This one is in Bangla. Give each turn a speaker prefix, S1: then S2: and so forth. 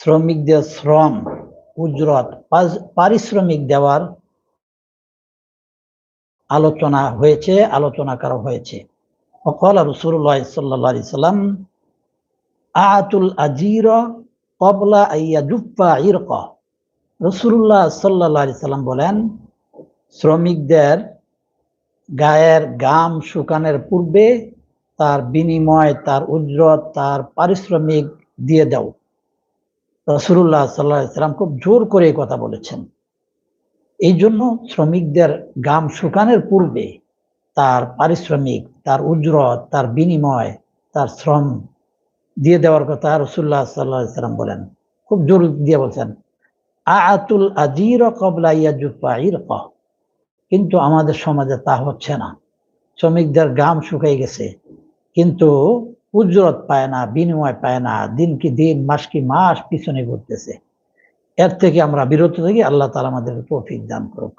S1: শ্রমিকদের শ্রম, উজরত পারিশ্রমিক দেওয়ার আলোচনা হয়েছে আলোচনা করা হয়েছে। অকল রসুল্লাহ সাল্লা সাল্লাম, আতুল আজির কবলা আইয়াজুফা ইরক। রসুল্লাহ সাল্লা সাল্লাম বলেন, শ্রমিকদের গায়ের গাম শুকানের পূর্বে তার বিনিময়, তার উজরত, তার পারিশ্রমিক দিয়ে দেওয়া রসুল্লাহ সাল্লাহ সাল্লাম খুব জোর করে কথা বলেছেন। এই জন্য শ্রমিকদের গাম শুকানের পূর্বে তার পারিশ্রমিক, তার উজরত, তার বিনিময়, তার শ্রম দিয়ে দেওয়ার কথা রসুল্লাহ সাল্লাহ সাল্লাম বলেন। খুব জোর দিয়ে বলছেন আতুল আজির কবলা ইয়াজুফা ইরকা কিন্তু আমাদের সমাজে তা হচ্ছে না। শ্রমিকদের গাম শুকাই গেছে। কিন্তু উজরত পায় না, বিনিময় পায় না, দিন কি দিন, মাস কি মাস পিছনে ঘুরতেছে। এর থেকে আমরা বিরত থাকি, আল্লাহ তালা আমাদের তৌফিক দান করুক।